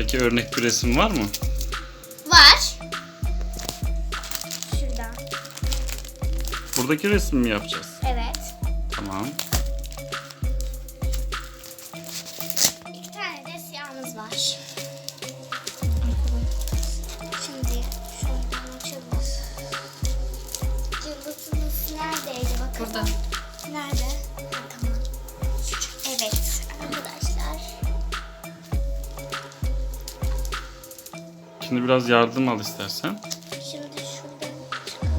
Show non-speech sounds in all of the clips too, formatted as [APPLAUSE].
Peki örnek bir resim var mı? Var. Şurada. Buradaki resmi mi yapacağız? Şimdi biraz yardım al istersen. Şimdi şuradan çıkarsak.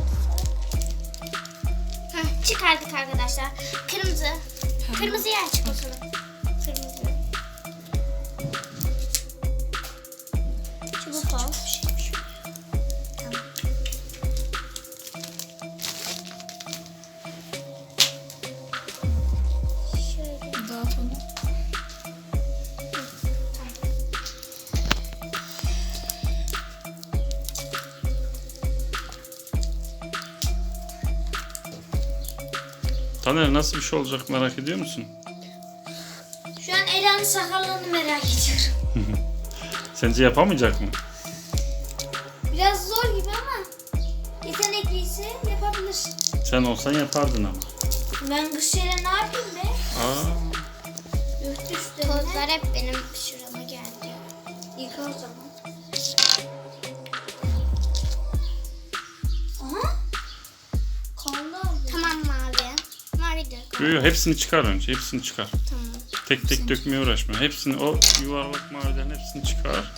Heh, çıkardık arkadaşlar. Kırmızı. Kırmızı yer çık Taner nasıl bir şey olacak merak ediyor musun? Şu an Ela'nın sakallarını merak ediyorum. [LAUGHS] Sence yapamayacak mı? Biraz zor gibi ama yetenekliyse yapabilir. Sen olsan yapardın ama. Ben kışıyla ne yapayım be? Aa, Yurt üstüne. Tozlar hep benim şurama geldi. Yıka o zaman. Mavi de. yo, yo, hepsini çıkar önce. Hepsini çıkar. Tamam. Tek tek dökmeye uğraşma. Hepsini o yuvarlak mavilerin hepsini çıkar.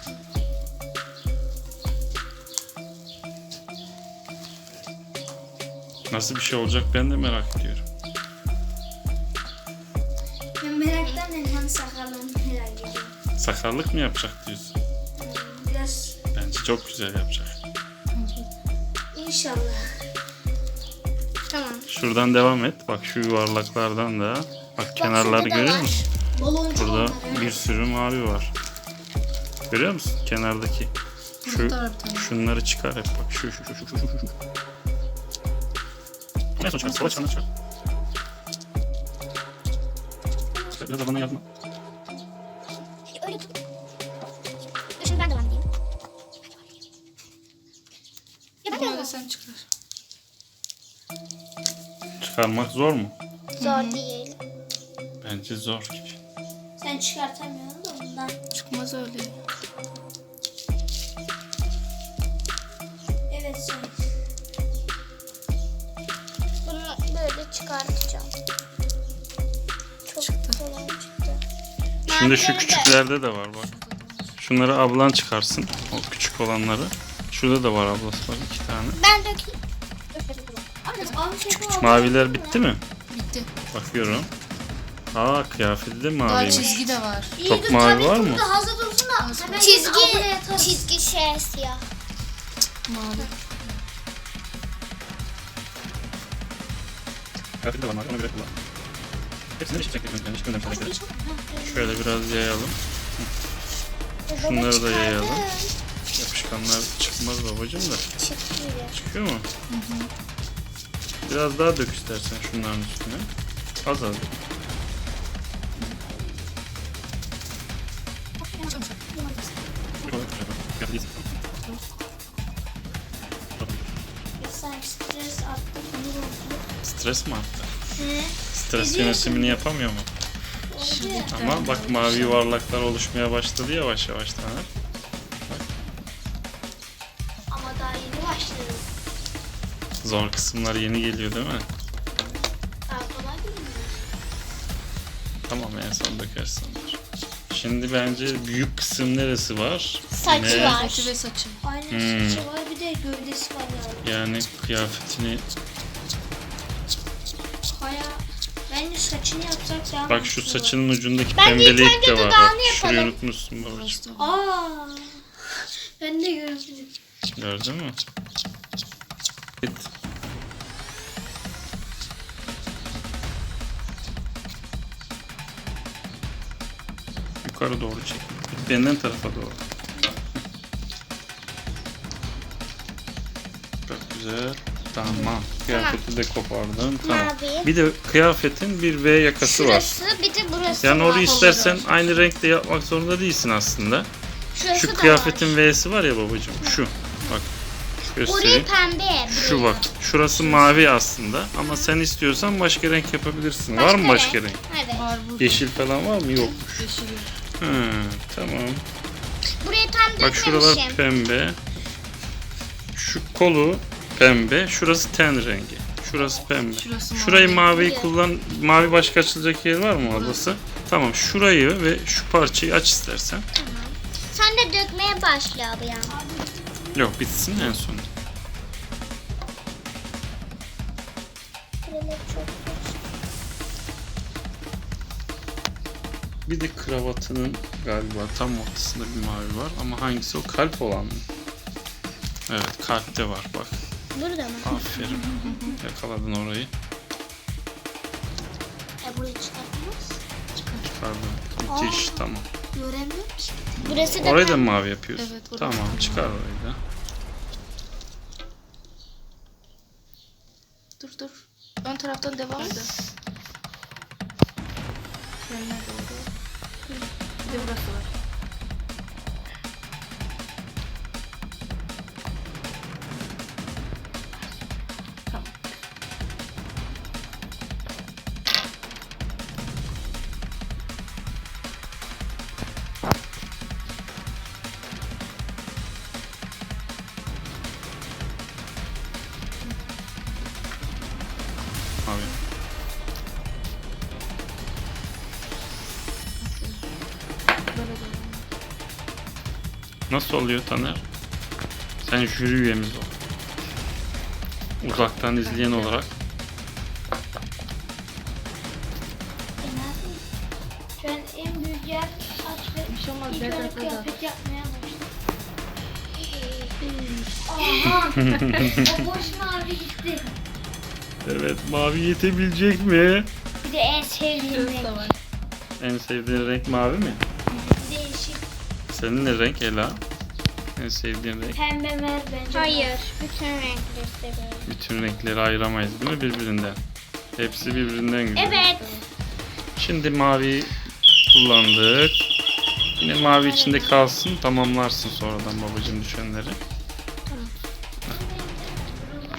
Nasıl bir şey olacak ben de merak ediyorum. Ben meraktan Elhan'ın sakallarını merak ediyorum. Sakarlık mı yapacak diyorsun? Biraz Bence çok güzel yapacak. inşallah. Tamam. Şuradan devam et. Bak şu yuvarlaklardan da. Bak kenarları görüyor musun? Baloncu Burada bir sürü mavi var. Görüyor musun? Kenardaki. Şu, şunları çıkar hep bak. Şu şu şu şu şu şu. şu. Ne sonuç? Sola. İşte Biraz da bana yardım. Öyle tut. Şimdi ben devam edeyim. Ya ben de da sen çıkar. Çıkarmak zor mu? Zor değil. Bence zor gibi. Sen çıkartamıyorsun da ondan. Çıkmaz öyle. Evet sen. Bunu böyle çıkartacağım. Çok Çıktı. kolay çıktı. Şimdi şu küçüklerde de var bak. Şunları ablan çıkarsın. O küçük olanları. Şurada da var ablası var iki tane. Ben dökeyim. Küçük Küçük maviler bitti mi? Bitti. Bakıyorum. Aa kıyafeti de Daha maviymiş. çizgi de var. Çok mavi var mı? Hazır dursun da hemen çizgi, çizgi şey siyah. Mavi. Kıyafeti de var mavi ona göre kullan. Hepsini eşit çekmek önemli. Hiç. Şöyle biraz yayalım. Şunları da yayalım. Yapışkanlar çıkmaz babacım da. Çıkıyor. Çıkıyor mu? Biraz daha dök istersen şunların üstüne. Az az. stres mi arttı? Stres yönetimini yapamıyor mu? Ama bak mavi yuvarlaklar oluşmaya başladı yavaş yavaş Taner. Zor kısımlar yeni geliyor değil mi? Daha kolay değil mi? Tamam en son dökersin. Şimdi bence büyük kısım neresi var? Saçı Yine- var. Saçı ve saçı. Aynen Hmm. saçı var bir de gövdesi var yani. Yani kıyafetini Baya bence saçını yapsak daha bak şu mantıklı. saçının ucundaki Bence ilk pembelik önce de var. Bak, dudağını şurayı yapalım. unutmuşsun babacığım. Bastı. Aa. Ben de gördüm. Gördün mü? Evet. Yukarı doğru çek. Benden tarafa doğru. Çok güzel. Tamam. Kıyafeti de kopardın. Tamam. Mavi. Bir de kıyafetin bir V yakası var. Şurası bir de burası Yani orayı istersen aynı renkte yapmak zorunda değilsin aslında. Şurası Şu da kıyafetin var. V'si var ya babacığım. Şu. Bak. Orayı Göstereyim. pembe. Şu burayı. bak. Şurası mavi aslında. Ama sen istiyorsan başka renk yapabilirsin. var mı Başka renk? renk? Evet. Var bu. Yeşil falan var mı? Yok. Yeşil. Tamam. Burayı tam Bak şuralar dökmemişim. pembe. Şu kolu pembe. Şurası ten rengi. Şurası pembe. Şurası Şurayı mavi. mavi Biliyorum. kullan. Mavi başka açılacak yer var mı ablası? Tamam. Şurayı ve şu parçayı aç istersen. Sen de dökmeye başla abi ya. Yok bitsin en son. Bir de kravatının galiba tam ortasında bir mavi var ama hangisi o kalp olan mı? Evet kalpte var bak. Burada mı? Aferin. [LAUGHS] Yakaladın orayı. E burayı çıkartmaz. Çıkardın. Müthiş tamam. Göremiyorum ki. Burası da Orayı da pembe. mavi yapıyorsun. Evet, orası tamam da çıkar orayı da. Dur dur. Ön taraftan devam et. Bir Nasıl oluyor Taner? Sen jüri üyemiz ol. Uzaktan izleyen olarak. Şu an en büyük yer aç ve Bir şey olmaz. ilk Biraz önce daha daha. kıyafet yapmaya başladım. [LAUGHS] Aha! o boş mavi gitti. Evet mavi yetebilecek mi? Bir de en sevdiğim renk. En sevdiğin renk mavi mi? Senin ne renk Ela? En sevdiğin renk. Pembe ver bence. Hayır. Bütün renkleri seviyorum. Bütün renkleri ayıramayız değil mi birbirinden? Hepsi birbirinden güzel. Evet. Şimdi mavi kullandık. Yine mavi içinde kalsın. Tamamlarsın sonradan babacığım düşenleri.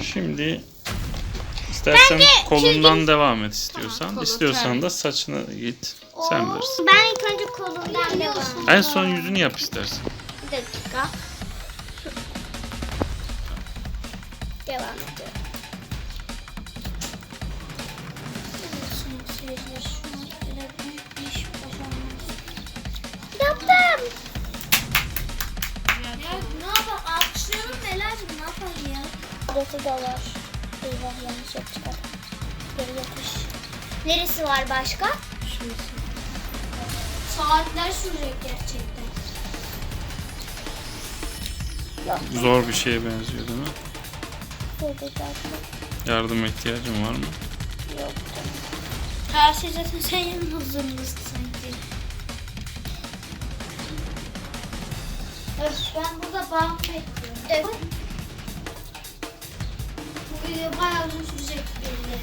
Şimdi istersen Bence kolundan devam et istiyorsan. Tamam, kolu İstiyorsan da saçına git. Sen bilirsin. Ben ilk önce kolumdan devam. En son yüzünü yap istersen. Bir dakika. Devam ediyorum. Yaptım. ne yapalım? Alkışlayalım mı Ela'cığım? Ne yapalım ya? Burası da var. Eyvah yanlış yapacak. Geri yapış. Neresi var başka? Saatler sürecek gerçekten. Zor bir şeye benziyor değil mi? Yardıma ihtiyacın var mı? yok. Her şey zaten sen yanımızdasın sanki. Öf ben burada bağım bekliyorum. Evet. Bu video bayağı uzun sürecek belli.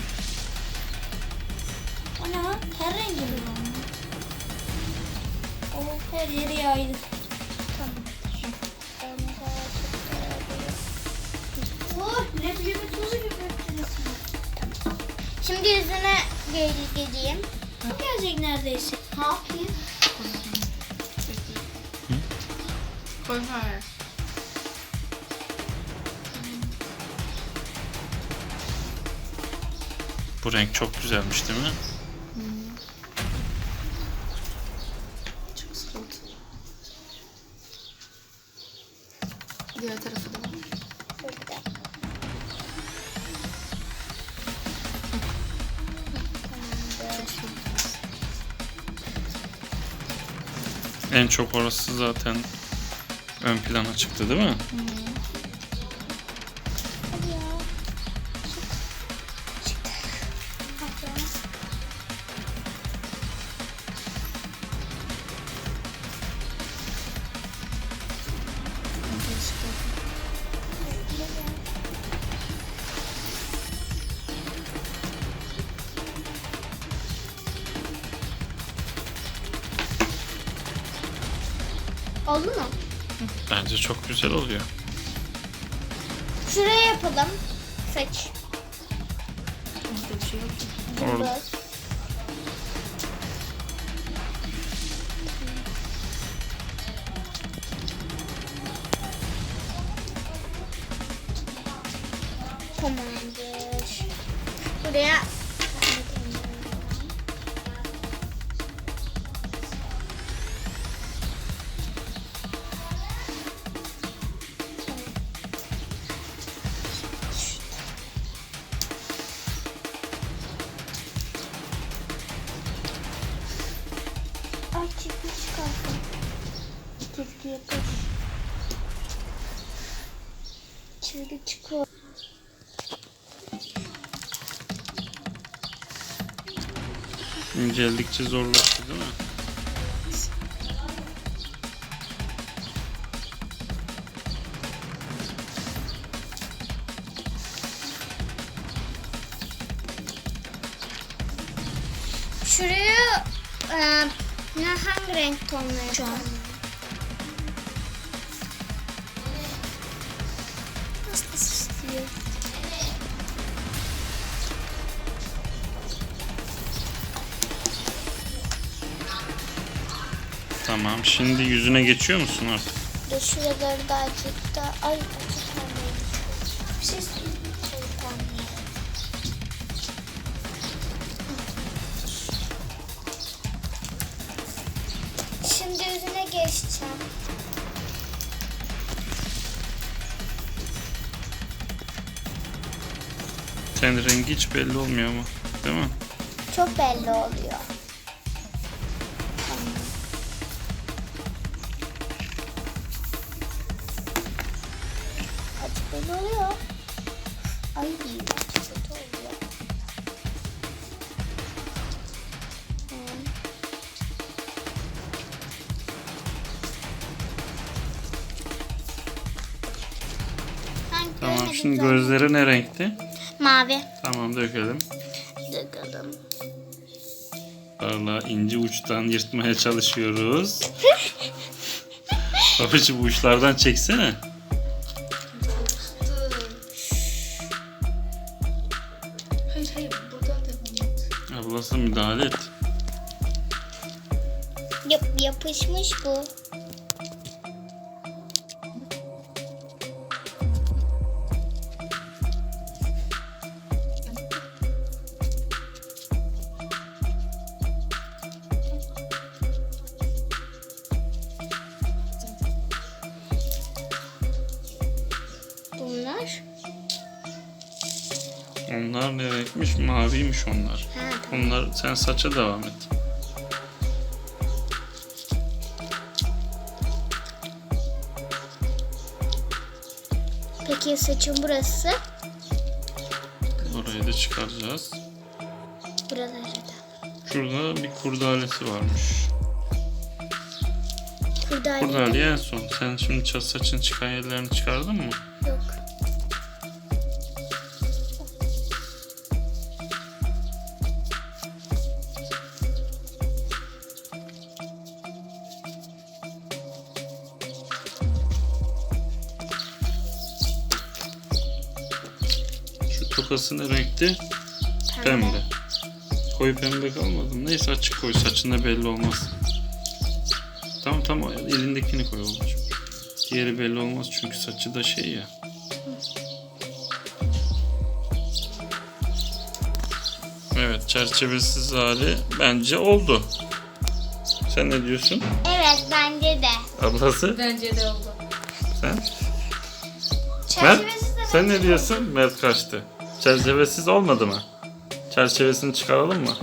O ne lan? Ter rengi mi lan? Her yeri yaydı. Tamam. Oh, ne bileyim tozu gibi öptünüz. Şimdi yüzüne gel geleyim. Bu gelecek neredeyse. Ne yapayım? Koy hayır. Bu renk çok güzelmiş değil mi? En çok orası zaten ön plana çıktı değil mi? Hadi Oldu mu? Bence çok güzel oluyor. Şuraya yapalım. Saç. Orada İnceldikçe zorlaştı değil mi? Şuraya e, hangi renk tonları Tamam. Şimdi yüzüne geçiyor musun artık? Dur şuraları da azıcık da ay azıcık tane. Bir şey söyleyeyim. Şimdi yüzüne geçeceğim. Senin rengi hiç belli olmuyor ama. Değil mi? Çok belli oluyor. Oluyor. Ay kötü oluyor. Hmm. Tamam. Şimdi gözleri ne renkti? Mavi. Tamam dökelim. Bakalım. Valla ince uçtan yırtmaya çalışıyoruz. [LAUGHS] Babacım bu uçlardan çeksene. Ablası müdahale et. Yap, yapışmış bu. Bunlar. Onlar ne renkmiş? Maviymiş onlar. Ha, Onlar sen saça devam et. Peki saçın burası? Orayı da çıkaracağız. Buraları da. Şurada bir kurdalesi varmış. Kurdale. Kurdaleye en son. Sen şimdi saçın çıkan yerlerini çıkardın mı? Tokası ne renkti? Pembe. Koyu pembe kalmadı. Neyse açık koy. Saçında belli olmaz. Tamam tamam elindekini koy babacığım. Diğeri belli olmaz çünkü saçı da şey ya. Evet çerçevesiz hali bence oldu. Sen ne diyorsun? Evet bence de. Ablası? Bence de oldu. Sen? Mert? Sen ne diyorsun? Mert kaçtı. Çerçevesiz olmadı mı? Çerçevesini çıkaralım mı?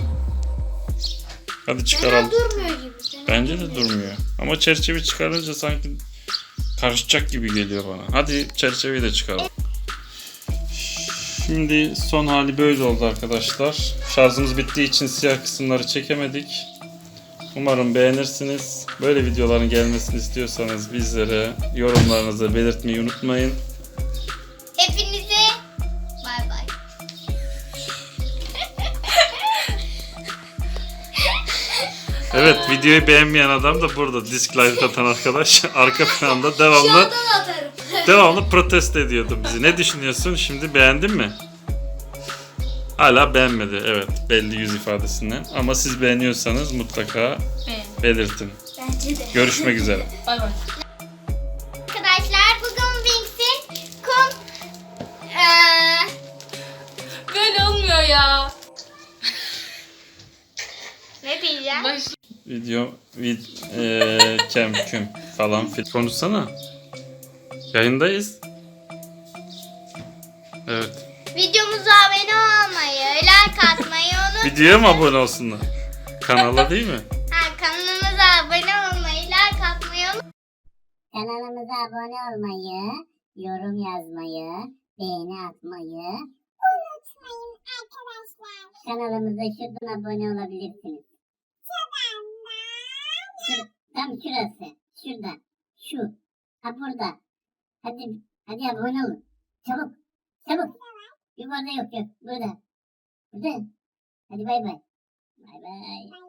Hadi çıkaralım. Fena durmuyor gibi. Fena Bence de durmuyor. Ama çerçeve çıkarınca sanki karışacak gibi geliyor bana. Hadi çerçeveyi de çıkaralım. Şimdi son hali böyle oldu arkadaşlar. Şarjımız bittiği için siyah kısımları çekemedik. Umarım beğenirsiniz. Böyle videoların gelmesini istiyorsanız bizlere yorumlarınızı belirtmeyi unutmayın. Evet videoyu beğenmeyen adam da burada dislike atan arkadaş [LAUGHS] arka planda devamlı Şuradan atarım. [LAUGHS] devamlı protesto ediyordu bizi. Ne düşünüyorsun? Şimdi beğendin mi? Hala beğenmedi evet belli yüz ifadesinden ama siz beğeniyorsanız mutlaka belirtin. Bence de. Görüşmek üzere. Bay bay. Video, vid, eee, kem, küm falan filan. Konuşsana. Yayındayız. Evet. Videomuza abone olmayı, like atmayı unutmayın. Videoya mı abone olsunlar? Kanala değil mi? [LAUGHS] Ha, kanalımıza abone olmayı, like atmayı unutmayın. Kanalımıza abone olmayı, yorum yazmayı, beğeni atmayı unutmayın arkadaşlar. Kanalımıza şuradan abone olabilirsiniz. Şur tam şurası. Şurada. Şu. Ha burada. Hadi hadi abone olun. Çabuk. Çabuk. Yukarıda yok yok. Burada. Burada. Hadi bay bay. Bay bay.